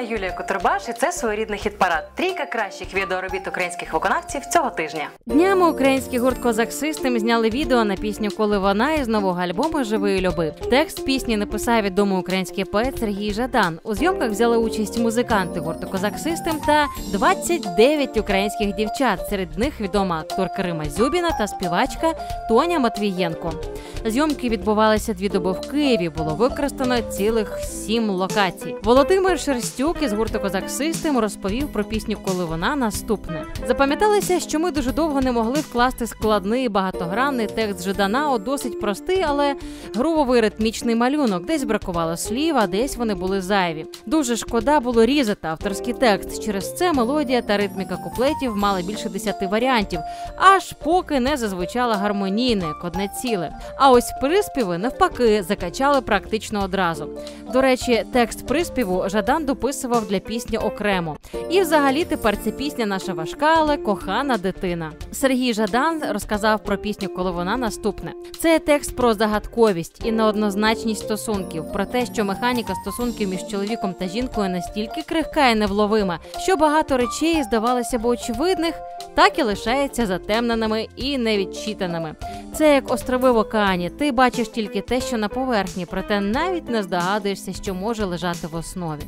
Юлія Котурбаш, і це своєрідний хіт-парад. Трійка кращих відеоробіт українських виконавців цього тижня. Днями український гурт Козак Систем зняли відео на пісню Коли вона із нового альбому Живої люби. Текст пісні написав відомий український поет Сергій Жадан. У зйомках взяли участь музиканти гурту Козак Систем та 29 українських дівчат. Серед них відома акторка Рима Зюбіна та співачка Тоня Матвієнко. Зйомки відбувалися дві доби в Києві. Було використано цілих сім локацій. Володимир Шерстюк із гурту Козак Систем розповів про пісню Коли вона наступне. Запам'яталося, що ми дуже довго не могли вкласти складний багатогранний текст Жидана у досить простий, але грувовий ритмічний малюнок. Десь бракувало слів, а десь вони були зайві. Дуже шкода було різати авторський текст. Через це мелодія та ритміка куплетів мали більше десяти варіантів, аж поки не зазвучала гармонійне як одне ціле. А ось приспіви навпаки закачали практично одразу. До речі, текст приспіву Жадан дописував для пісні окремо. І, взагалі, тепер ця пісня наша важка, але кохана дитина. Сергій Жадан розказав про пісню, коли вона наступне. Це текст про загадковість і неоднозначність стосунків, про те, що механіка стосунків між чоловіком та жінкою настільки крихка і невловима, що багато речей здавалося б очевидних, так і лишається затемненими і невідчитаними. Це як острови в океані. Ти бачиш тільки те, що на поверхні, проте навіть не здогадуєшся, що може лежати в основі.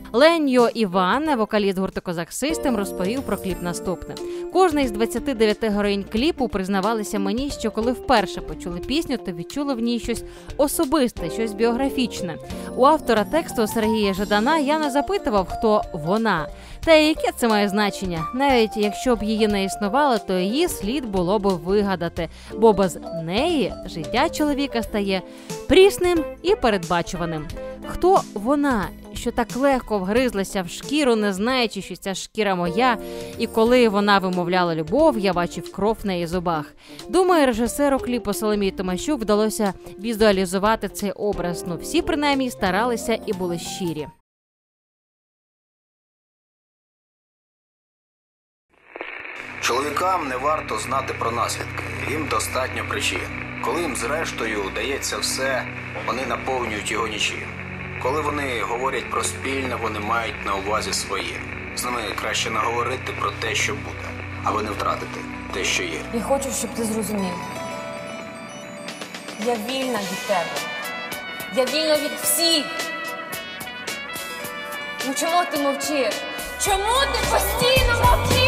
Леньо Іван, вокаліст гурту Козак Систем, розповів про кліп наступне. Кожна із 29 героїнь кліпу признавалися мені, що коли вперше почули пісню, то відчули в ній щось особисте, щось біографічне. У автора тексту Сергія Жадана я не запитував, хто вона. Та яке це має значення? Навіть якщо б її не існувало, то її слід було б вигадати, бо без неї життя чоловіка стає прісним і передбачуваним. Хто вона, що так легко вгризлася в шкіру, не знаючи, що ця шкіра моя, і коли вона вимовляла любов, я бачив кров на її зубах. Думаю, режисеру кліпу Соломії Томащук вдалося візуалізувати цей образ. Ну всі принаймні старалися і були щирі. Чоловікам не варто знати про наслідки, їм достатньо причин. Коли їм зрештою дається все, вони наповнюють його нічим. Коли вони говорять про спільне, вони мають на увазі своє. З ними краще не говорити про те, що буде, аби не втратити те, що є. Я хочу, щоб ти зрозумів. Я вільна від тебе. Я вільна від всіх. Ну чому ти мовчиш? Чому ти постійно мовчиш?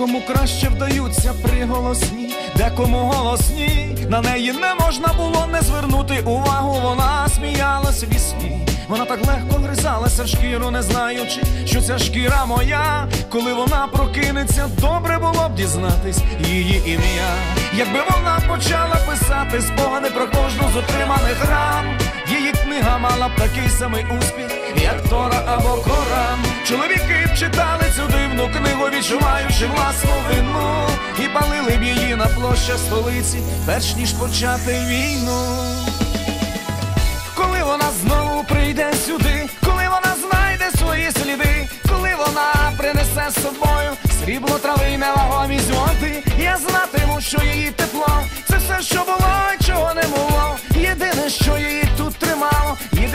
Декому краще вдаються приголосні, декому голосні. На неї не можна було не звернути увагу. Вона сміялась в сні. Вона так легко гризалася в шкіру, не знаючи, що ця шкіра моя. Коли вона прокинеться, добре було б дізнатись її ім'я. Якби вона почала писати спогади про кожну з отриманих ран, її книга мала б такий самий успіх, як Тора або Коран. Чоловіки б читали цю дивну книгу, відчуваючи власну вину, і палили б її на площах столиці, перш ніж почати війну. Коли вона знову прийде сюди, коли вона знайде свої сліди, коли вона принесе з собою срібло трави й невагомі зводи, я знатиму, що її тепло, це все, що було, чого не було. Єдине, що її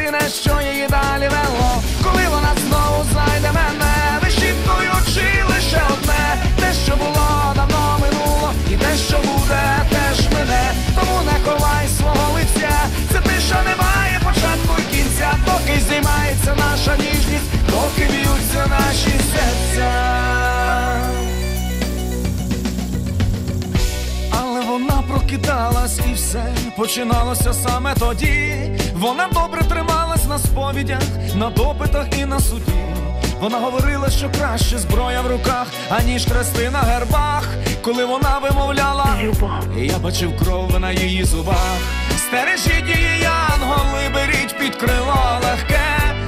єдине, що її далі вело, коли вона знову знайде мене, вишивкою чи лише одне, те, що було, давно минуло, і те, що буде, теж мене, тому не ховай свого лиця, це тиша немає початку і кінця, поки знімається наша ніжність, вона і все починалося саме тоді. Вона добре трималась на сповідях, на допитах і на суді. Вона говорила, що краще зброя в руках, аніж хрести на гербах. Коли вона вимовляла, я бачив кров на її зубах. Стережіть її, янголи, беріть під крило легке.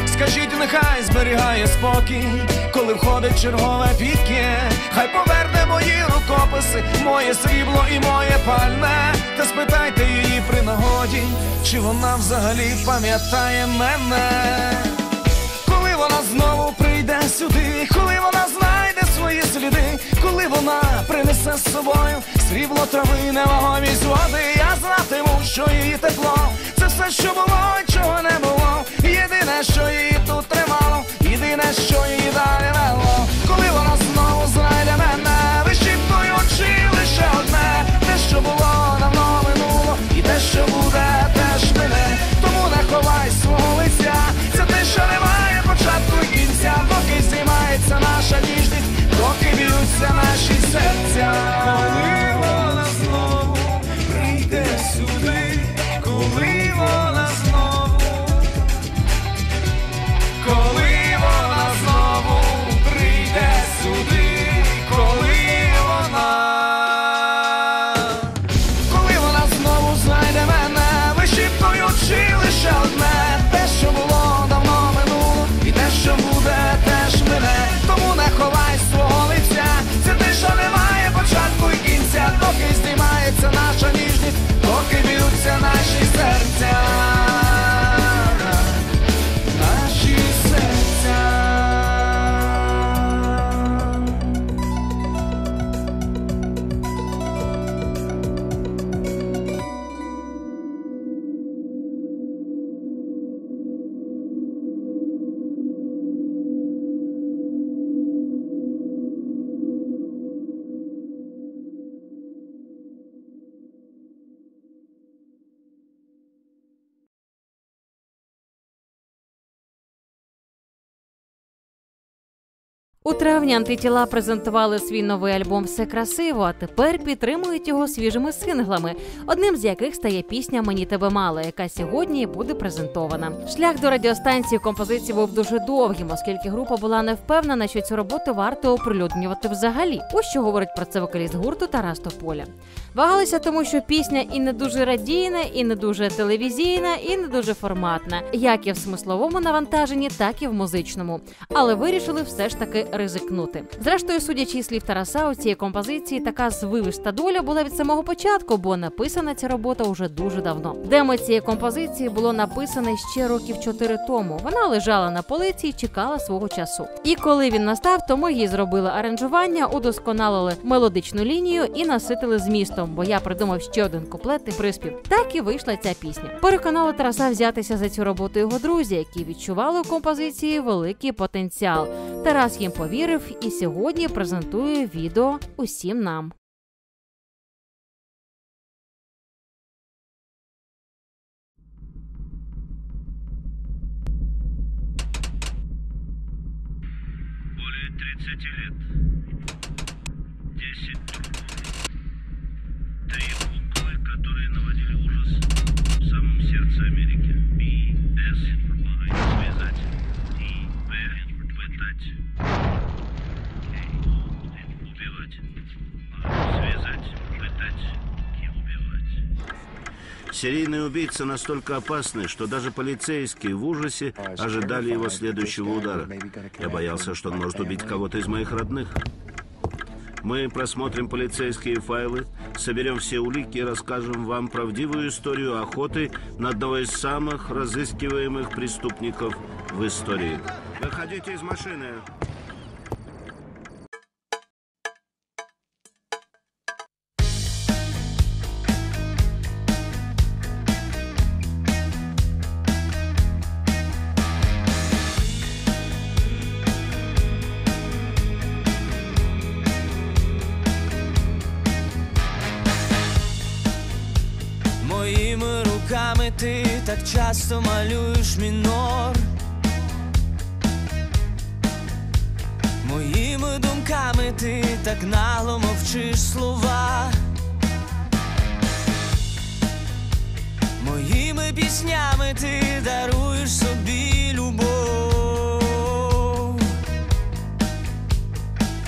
Скажіть, нехай зберігає спокій, коли входить чергове піке. Хай поверне мої рукописи, моє срібло і моє пальне. Та спитайте її при нагоді, чи вона взагалі пам'ятає мене. Коли вона знову прийде сюди, коли вона знайде свої сліди, коли вона принесе з собою срібло трави, невагомість води. Я знатиму, що її тепло. Це все, що було, чого не було. Єдине, що її тут тримало, єдине, що її далі вело. Коли вона знову знайде мене, початку поки кінця, наша ніжність, поки б'ються наші серця. У травні антитіла презентували свій новий альбом Все красиво, а тепер підтримують його свіжими синглами, одним з яких стає пісня Мені тебе мало, яка сьогодні буде презентована. Шлях до радіостанції композиції був дуже довгим, оскільки група була не впевнена, що цю роботу варто оприлюднювати взагалі. Ось що говорить про це вокаліст гурту Тарас Тополя. Вагалися, тому що пісня і не дуже радійна, і не дуже телевізійна, і не дуже форматна, як і в смисловому навантаженні, так і в музичному. Але вирішили все ж таки ризикнути. Зрештою, судячи слів Тараса, у цієї композиції така звивиста доля була від самого початку, бо написана ця робота уже дуже давно. Демо цієї композиції було написане ще років чотири тому. Вона лежала на полиці і чекала свого часу. І коли він настав, то ми їй зробили аранжування, удосконалили мелодичну лінію і наситили змістом. Бо я придумав ще один куплет і приспів. Так і вийшла ця пісня. Переконали Тараса взятися за цю роботу його друзі, які відчували у композиції великий потенціал. Тарас їм повірив і сьогодні презентує відео усім нам. Более 30 лет. 10 трупов. Три уколы, которые наводили ужас в самом сердце Америки. Б, С, связать. И, П, пытать. Серийный убийца настолько опасный, что даже полицейские в ужасе ожидали его следующего удара. Я боялся, что он может убить кого-то из моих родных. Мы просмотрим полицейские файлы, соберем все улики и расскажем вам правдивую историю охоты на одного из самых разыскиваемых преступников в истории. Выходите из машины. Руками ти так часто малюєш мінор. Моїми думками ти так нагло мовчиш слова. Моїми піснями ти даруєш собі любов.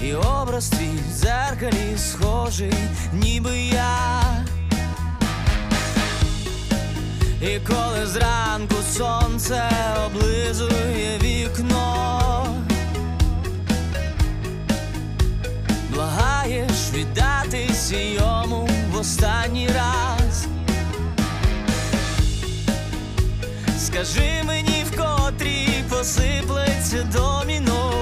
І образ твій в дзеркалі схожий, ніби я. І коли зранку сонце облизує вікно, благаєш віддатись йому в останній раз. Скажи мені, в котрій посиплеться доміно,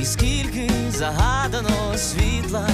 і скільки загадано світла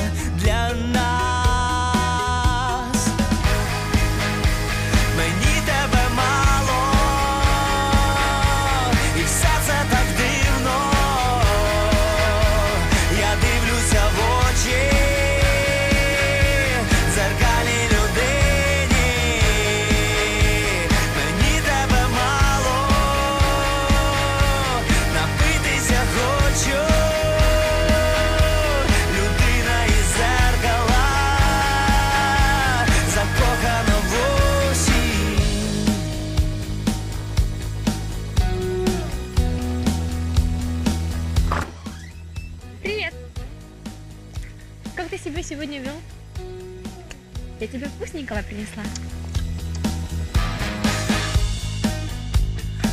Я тебе вкусненького принесла.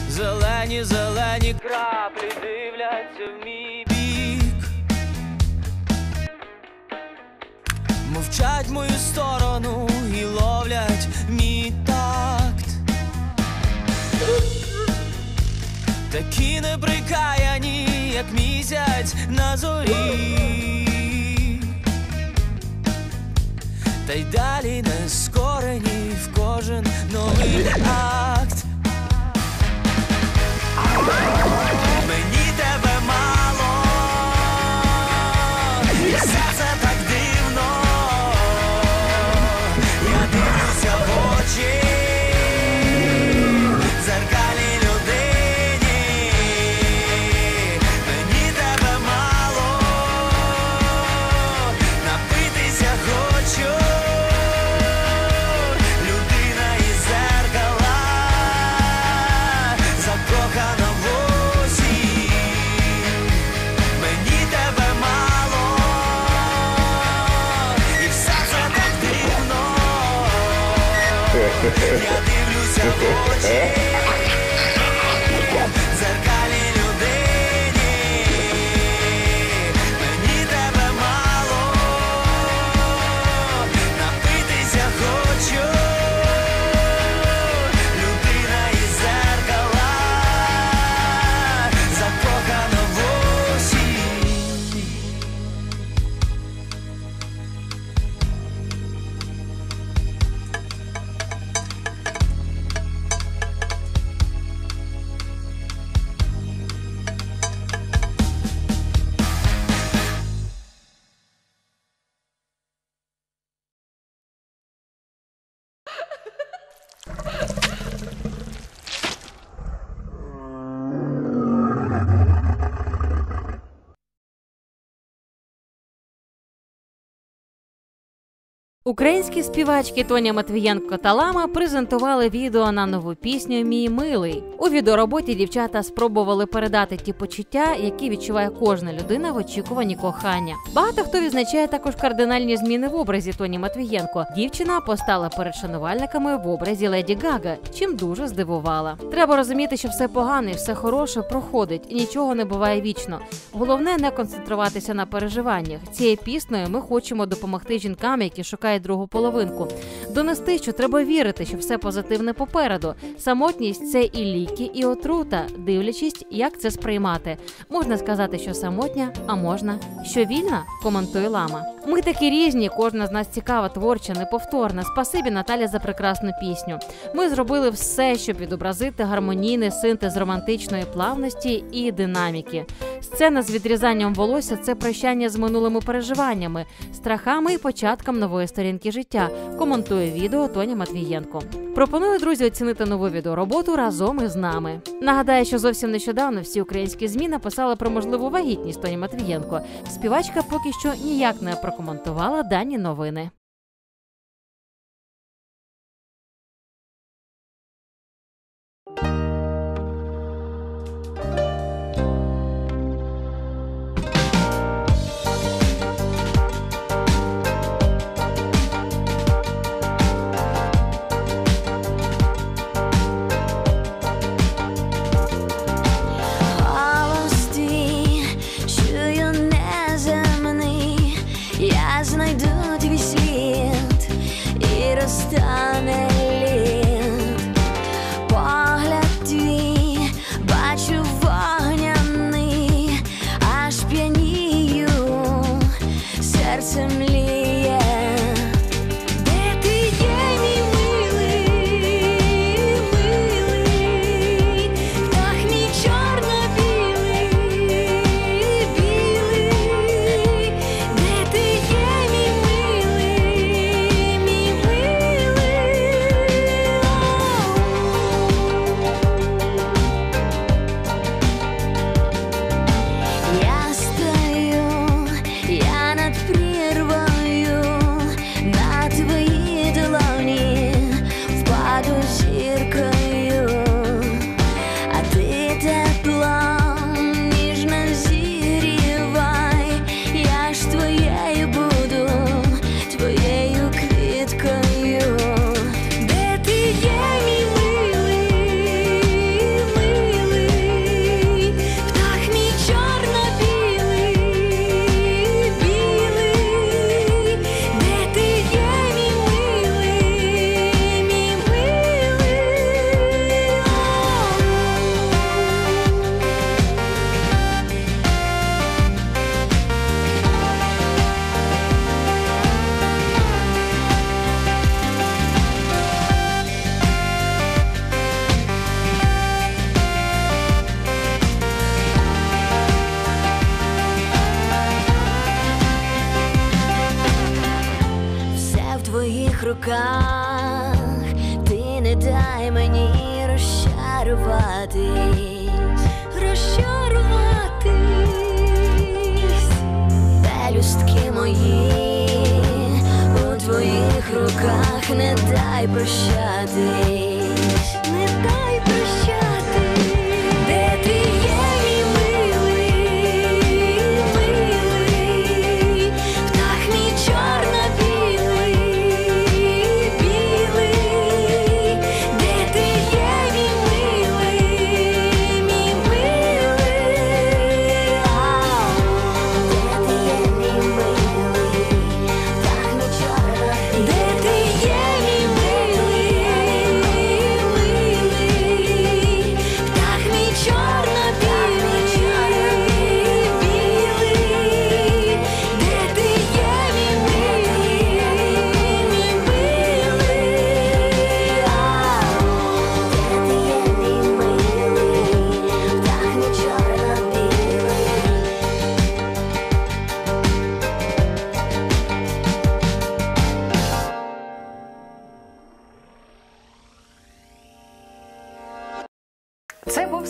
Зелені, зелені краплі дивляться в мій бік. Мовчать мою сторону і ловлять мій такт. Такі неприкаяні, як місяць на зорі. Та й далі не скорені в кожен новий Я дивлюся Українські співачки Тоня Матвієнко та Лама презентували відео на нову пісню Мій милий. У відеороботі дівчата спробували передати ті почуття, які відчуває кожна людина в очікуванні кохання. Багато хто відзначає також кардинальні зміни в образі Тоні Матвієнко. Дівчина постала перед шанувальниками в образі Леді Гага, чим дуже здивувала. Треба розуміти, що все погане, все хороше проходить, і нічого не буває вічно. Головне не концентруватися на переживаннях. Цією піснею ми хочемо допомогти жінкам, які шукають другу половинку. Донести, що треба вірити, що все позитивне попереду. Самотність це і ліки, і отрута, дивлячись, як це сприймати. Можна сказати, що самотня, а можна, що вільна, коментує лама. Ми такі різні, кожна з нас цікава, творча, неповторна. Спасибі Наталя за прекрасну пісню. Ми зробили все, щоб відобразити гармонійний синтез романтичної плавності і динаміки. Сцена з відрізанням волосся це прощання з минулими переживаннями, страхами і початком нової сторінки життя. Коментує відео Тоня Матвієнко. Пропоную друзі оцінити нову відеороботу разом із нами. Нагадаю, що зовсім нещодавно всі українські змі написали про можливу вагітність Тоні Матвієнко. Співачка поки що ніяк не прокоментувала дані новини. І розтане ти не дай мені розчарувати, розчаруватись, пелюстки мої у твоїх руках не дай прощати.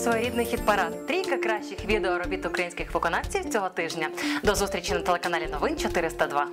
своєрідний хіт-парад. Трійка кращих відеоробіт українських виконавців цього тижня. До зустрічі на телеканалі Новин 402.